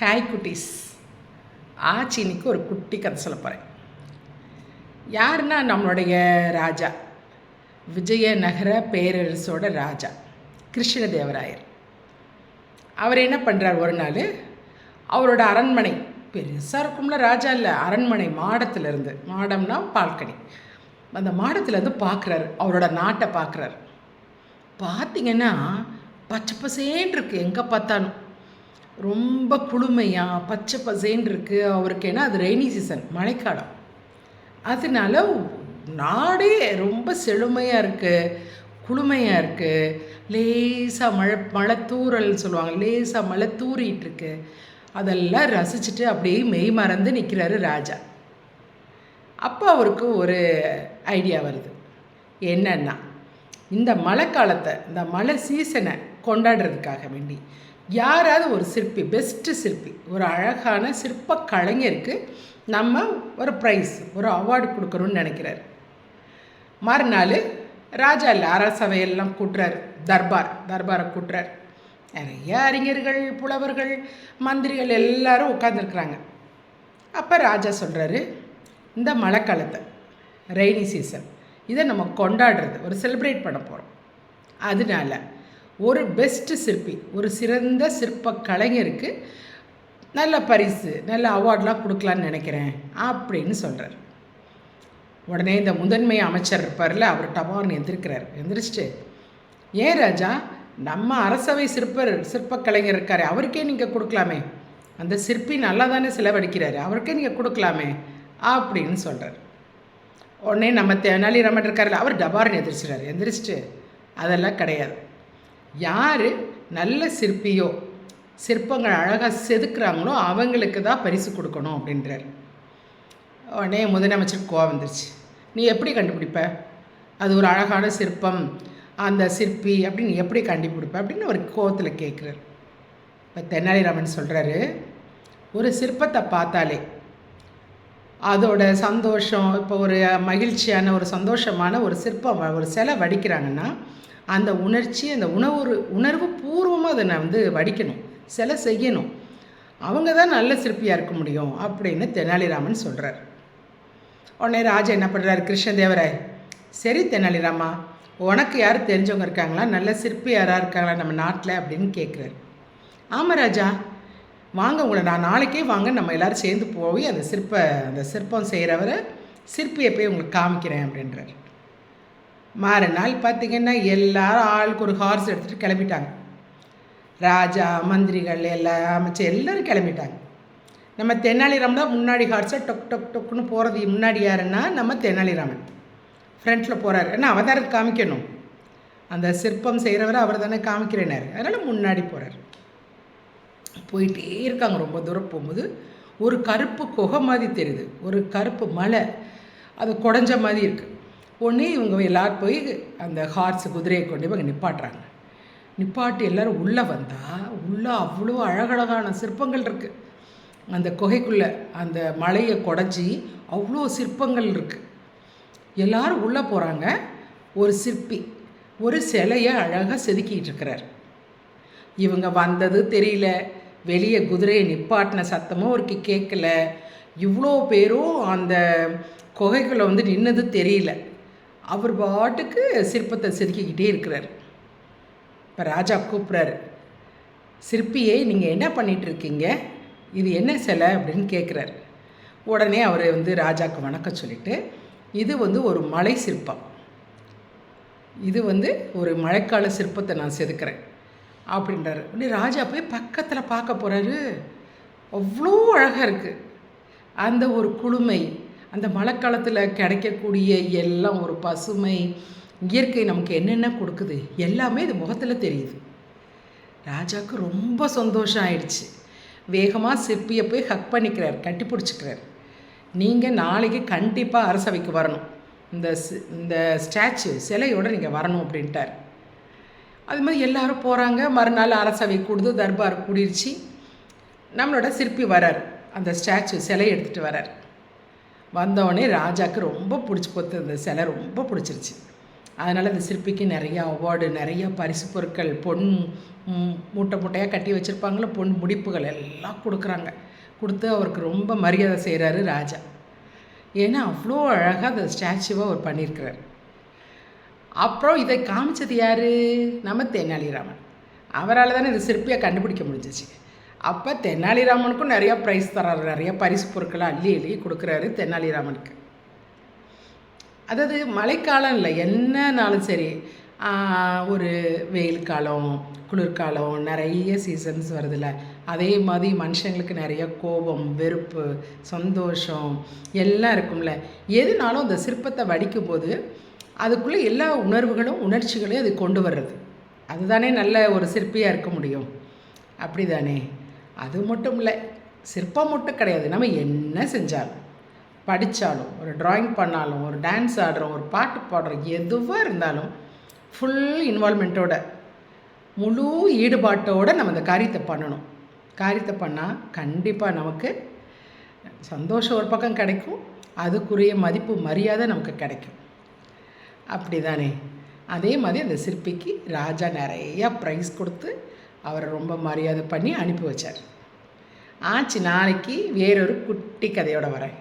Hi குட்டீஸ். ஆச்சி இன்னைக்கு ஒரு குட்டி கதை சொல்ல போகிறேன் யாருன்னா நம்மளுடைய ராஜா? விஜயநகர பேரரசோட ராஜா கிருஷ்ணதேவராயர். அவர் என்ன பண்ணுறார் ஒரு நாள்? அவரோட அரண்மனை பெருசாக இருக்கும்ல ராஜா இல்லை அரண்மனை மாடத்திலிருந்து மாடம்னா பால்கனி. அந்த மாடத்துலேருந்து பார்க்குறாரு அவரோட நாட்டை பார்க்குறாரு பார்த்தீங்கன்னா பச்சை பசேன்னு இருக்குது எங்கே பார்த்தாலும். ரொம்ப குளுமையாக பச்சை பசேன்னு இருக்குது அவருக்கு ஏன்னா அது ரெய்னி சீசன் மழைக்காலம். அதனால நாடே ரொம்ப செழுமையாக இருக்குது குளுமையாக இருக்குது லேசாக மழை மழை தூறல் சொல்லுவாங்க லேசாக மழை தூறிட்டுருக்கு அதெல்லாம் ரசிச்சுட்டு அப்படியே மெய் மறந்து நிற்கிறாரு ராஜா. அப்போ அவருக்கு ஒரு ஐடியா வருது. என்னென்னா இந்த மழைக்காலத்தை இந்த மழை சீசனை கொண்டாடுறதுக்காக வேண்டி யாராவது ஒரு சிற்பி பெஸ்ட்டு சிற்பி ஒரு அழகான சிற்ப கலைஞருக்கு நம்ம ஒரு ப்ரைஸ் ஒரு அவார்டு கொடுக்கணும்னு நினைக்கிறாரு. மறுநாள் ராஜா இல்லை அரசவையெல்லாம் கூட்டுறாரு தர்பார் தர்பாரை கூட்டுறாரு. நிறைய அறிஞர்கள் புலவர்கள் மந்திரிகள் எல்லாரும் உட்காந்துருக்குறாங்க அப்போ ராஜா சொல்கிறாரு இந்த மழைக்காலத்தை ரெய்னி சீசன் இதை நம்ம கொண்டாடுறது ஒரு செலிப்ரேட் பண்ண போகிறோம் அதனால ஒரு பெஸ்ட்டு சிற்பி ஒரு சிறந்த சிற்ப கலைஞருக்கு நல்ல பரிசு நல்ல அவார்ட்லாம் கொடுக்கலான்னு நினைக்கிறேன் அப்படின்னு சொல்கிறார் உடனே இந்த முதன்மை அமைச்சர் இருப்பார்ல அவர் டபார்னு எந்திருக்கிறார். எந்திரிச்சிட்டு ஏன் ராஜா நம்ம அரசவை சிற்பர் சிற்ப கலைஞர் அவருக்கே நீங்கள் கொடுக்கலாமே. அந்த சிற்பி நல்லா தானே செலவழிக்கிறாரு அவருக்கே நீங்கள் கொடுக்கலாமே அப்படின்னு சொல்கிறார் உடனே நம்ம தெனாலிராமன் இருக்கார்ல அவர் டபார்னு எந்திரிச்சிடாரு எந்திரிச்சிட்டு அதெல்லாம் கிடையாது. யார் நல்ல சிற்பியோ சிற்பங்கள் அழகாக செதுக்குறாங்களோ அவங்களுக்கு தான் பரிசு கொடுக்கணும் அப்படின்றார். உடனே முதலமைச்சர் கோவம் வந்துருச்சு. நீ எப்படி கண்டுபிடிப்ப? அது ஒரு அழகான சிற்பம் அந்த சிற்பி அப்படின்னு எப்படி கண்டுபிடிப்ப அப்படின்னு ஒரு கோவத்தில் கேட்குறாரு இப்போ தென்னாலிராமன் சொல்கிறாரு ஒரு சிற்பத்தை பார்த்தாலே அதோட சந்தோஷம் இப்போ ஒரு மகிழ்ச்சியான ஒரு சந்தோஷமான ஒரு சிற்பம் ஒரு சிலை வடிக்கிறாங்கன்னா அந்த உணர்ச்சி அந்த உணவு உணர்வு பூர்வமாக அதை நான் வந்து வடிக்கணும் சிலை செய்யணும். அவங்க தான் நல்ல சிற்பியாக இருக்க முடியும் அப்படின்னு தெனாலிராமன் சொல்கிறார் உடனே ராஜா என்ன பண்ணுறாரு கிருஷ்ணதேவராய் சரி தெனாலிராமா உனக்கு யார் தெரிஞ்சவங்க இருக்காங்களா? நல்ல சிற்பி யாராக இருக்காங்களா நம்ம நாட்டில் அப்படின்னு கேட்குறாரு ஆமாம் ராஜா வாங்க உங்களை நான் நாளைக்கே வாங்க நம்ம எல்லோரும் சேர்ந்து போய் அந்த சிற்ப அந்த சிற்பம் செய்கிறவரை சிற்பியை போய் உங்களுக்கு காமிக்கிறேன் அப்படின்றார். மறுநாள் பார்த்திங்கன்னா எல்லாரும் ஆளுக்கு ஒரு ஹார்ஸ் எடுத்துகிட்டு கிளம்பிட்டாங்க. ராஜா மந்திரிகள் எல்லா அமைச்சர் எல்லோரும் கிளம்பிட்டாங்க. நம்ம தென்னாலிராமன் தான் முன்னாடி ஹார்ஸை டொக் டொக் டொக்குன்னு போகிறது முன்னாடி யாருன்னா நம்ம தென்னாலிராமன். ஃப்ரண்ட்டில் போகிறாரு ஏன்னா அவர் தானே காமிக்கணும். அந்த சிற்பம் செய்கிறவரை அவர் தானே காமிக்கிறேனார் அதனால் முன்னாடி போகிறார் போயிட்டே இருக்காங்க. ரொம்ப தூரம் போகும்போது ஒரு கருப்பு குகை மாதிரி தெரியுது. ஒரு கருப்பு மலை. அது குடஞ்ச மாதிரி இருக்குது ஒன்று இவங்க எல்லோரும் போய் அந்த ஹார்ஸ் குதிரையை கொண்டு இவங்க நிப்பாட்டுறாங்க. நிப்பாட்டி எல்லோரும் உள்ளே வந்தால் உள்ளே அவ்வளோ அழகழகான சிற்பங்கள் இருக்குது அந்த குகைக்குள்ளே அந்த மலையை குடஞ்சி அவ்வளோ சிற்பங்கள் இருக்குது எல்லோரும் உள்ளே போகிறாங்க ஒரு சிற்பி ஒரு சிலையை அழகாக செதுக்கிட்டு இருக்கிறார். இவங்க வந்தது தெரியல. வெளியே குதிரையை நிப்பாட்டின சத்தமும் அவருக்கு கேட்கல. இவ்வளோ பேரும் அந்த குகைக்குள்ளே வந்து நின்னது தெரியல. அவர் பாட்டுக்கு சிற்பத்தை செதுக்கிக்கிட்டே இருக்கிறார். இப்போ ராஜா கூப்பிட்றாரு சிற்பியை நீங்கள் என்ன பண்ணிகிட்டு இருக்கீங்க இது என்ன சிலை? அப்படின்னு கேட்குறாரு உடனே அவர் வந்து ராஜாவுக்கு வணக்கம் சொல்லிவிட்டு இது வந்து ஒரு மலை சிற்பம். இது வந்து ஒரு மழைக்கால சிற்பத்தை நான் செதுக்கிறேன். அப்படின்றாரு. உடனே ராஜா போய் பக்கத்தில் பார்க்க போகிறாரு அவ்வளோ அழகாக இருக்குது அந்த ஒரு குளுமை அந்த மழைக்காலத்தில் கிடைக்கக்கூடிய எல்லாம் ஒரு பசுமை இயற்கை நமக்கு என்னென்ன கொடுக்குது? எல்லாமே இது முகத்தில் தெரியுது. ராஜாவுக்கு ரொம்ப சந்தோஷம் ஆயிடுச்சு. வேகமாக சிற்பியை போய் ஹக் பண்ணிக்கிறார் கட்டி பிடிச்சிக்கிறார் நீங்கள் நாளைக்கு கண்டிப்பாக அரசவைக்கு வரணும். இந்த இந்த ஸ்டாச்சு சிலையோடு நீங்கள் வரணும் அப்படின்ட்டார். அது மாதிரி எல்லோரும் போகிறாங்க மறுநாள் அரசவை கூடுது தர்பார் கூடிருச்சு. நம்மளோட சிற்பி வரார். அந்த ஸ்டாச்சு சிலை எடுத்துகிட்டு வரார். வந்தவொடனே ராஜாவுக்கு ரொம்ப பிடிச்சி போத்து அந்த சிலை ரொம்ப பிடிச்சிருச்சு. அதனால் அந்த சிற்பிக்கு நிறையா அவார்டு நிறைய பரிசு பொருட்கள் பொன் மூட்டை மூட்டையாக கட்டி வச்சுருப்பாங்களோ பொன் முடிப்புகள் எல்லாம் கொடுக்குறாங்க. கொடுத்து அவருக்கு ரொம்ப மரியாதை செய்கிறாரு ராஜா. ஏன்னா அவ்வளோ அழகாக அந்த ஸ்டாச்சுவை அவர் பண்ணியிருக்கிறார். அப்புறம் இதை காமிச்சது யார்? நம்ம தென்னாலிராமன் அவரால் தானே இந்த சிற்பியை கண்டுபிடிக்க முடிஞ்சிச்சு. அப்போ தெனாலிராமனுக்கும் நிறையா ப்ரைஸ் தராரு நிறைய பரிசு பொருட்களை அள்ளி அள்ளி கொடுக்குறாரு தெனாலிராமனுக்கு அதாவது மழைக்காலம் இல்லை என்னனாலும் சரி ஒரு வெயில் காலம் குளிர்காலம் நிறைய சீசன்ஸ் வருதுல்ல. அதே மாதிரி மனுஷங்களுக்கு நிறைய கோபம் வெறுப்பு சந்தோஷம் எல்லாம் இருக்கும்ல. எதுனாலும் அந்த சிற்பத்தை வடிக்கும்போது அதுக்குள்ளே எல்லா உணர்வுகளும் உணர்ச்சிகளையும் அது கொண்டு வர்றது. அதுதானே நல்ல ஒரு சிற்பியாக இருக்க முடியும். அப்படிதானே? அது மட்டும் இல்லை சிற்பம் மட்டும் கிடையாது. நம்ம என்ன செஞ்சாலும் படித்தாலும் ஒரு ட்ராயிங் பண்ணாலும் ஒரு டான்ஸ் ஆடுறோம் ஒரு பாட்டு பாடுறோம் எதுவாக இருந்தாலும் ஃபுல் இன்வால்மெண்ட்டோட முழு ஈடுபாட்டோடு நம்ம இந்த காரியத்தை பண்ணணும். காரியத்தை பண்ணால் கண்டிப்பாக நமக்கு சந்தோஷம் ஒரு பக்கம் கிடைக்கும். அதுக்குரிய மதிப்பு மரியாதை நமக்கு கிடைக்கும். அப்படி தானே அதே மாதிரி அந்த சிற்பிக்கு ராஜா நிறையா ப்ரைஸ் கொடுத்து அவரை ரொம்ப மரியாதை பண்ணி அனுப்பி வச்சார். ஆச்சு நாளைக்கு வேறொரு குட்டி கதையோடு வரேன்.